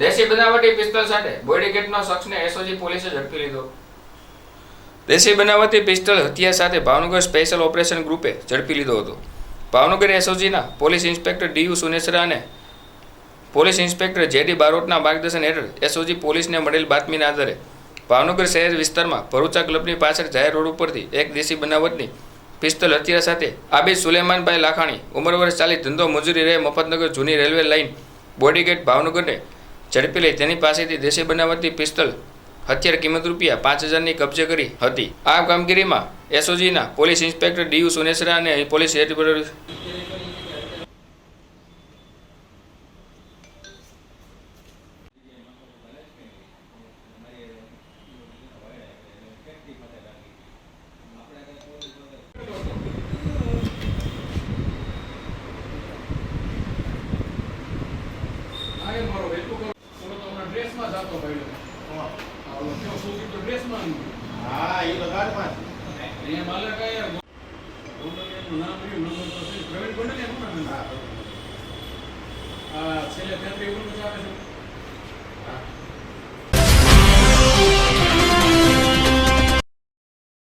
દેશી બનાવટી પિસ્તોલ સાથે બોડીગેટનો શખ્સને એસઓજી પોલીસે ઝડપી લીધો. દેશી બનાવટી પિસ્તોલ હથિયાર સાથે ભાવનગર સ્પેશિયલ ઓપરેશન ગ્રુપે ઝડપી લીધો હતો. ભાવનગર એસઓજીના પોલીસ ઇન્સ્પેક્ટર ડીયુ સુનેસરા અને પોલીસ ઇન્સ્પેક્ટર જેડી બારોટના માર્ગદર્શન હેઠળ એસઓજી પોલીસને મળેલ બાતમીના આધારે ભાવનગર શહેર વિસ્તારમાં ભરૂચા ક્લબની પાછળ જાહેર રોડ ઉપરથી એક દેશી બનાવટની પિસ્તોલ હથિયાર સાથે આબિદ સુલેમાનભાઈ લાખાણી ઉંમર વર્ષ ચાલીસ, ધંધો મજૂરી રહે, મફતનગર જૂની રેલવે લાઇન બોડીગેટ ભાવનગરને ઝડપી લઈ તેની પાસેથી દેશી બનાવટની પિસ્તોલ, હથિયાર કિંમત રૂપિયા પાંચ હજારની કબજે કરી હતી. આ કામગીરીમાં એસઓજીના પોલીસ ઇન્સ્પેક્ટર ડીયુ સુનેસરા અને પોલીસ હેડ આ એ મારો હેતુ કહું. ઓલો તો ડ્રેસમાં જાતો ભાઈ આ ઓલો કયો સુધીર તો ડ્રેસમાં જ. હા એ ગાઢમાં જ. અહીંયા માલક આયા. ગોંડલિયાનું નામ રહ્યું, નંબર તો. પ્રવીણ ગોંડલિયા કોણ હતું? હા. છેલ્લે તેત્રીસ ઓગણપચાસ આવે છે.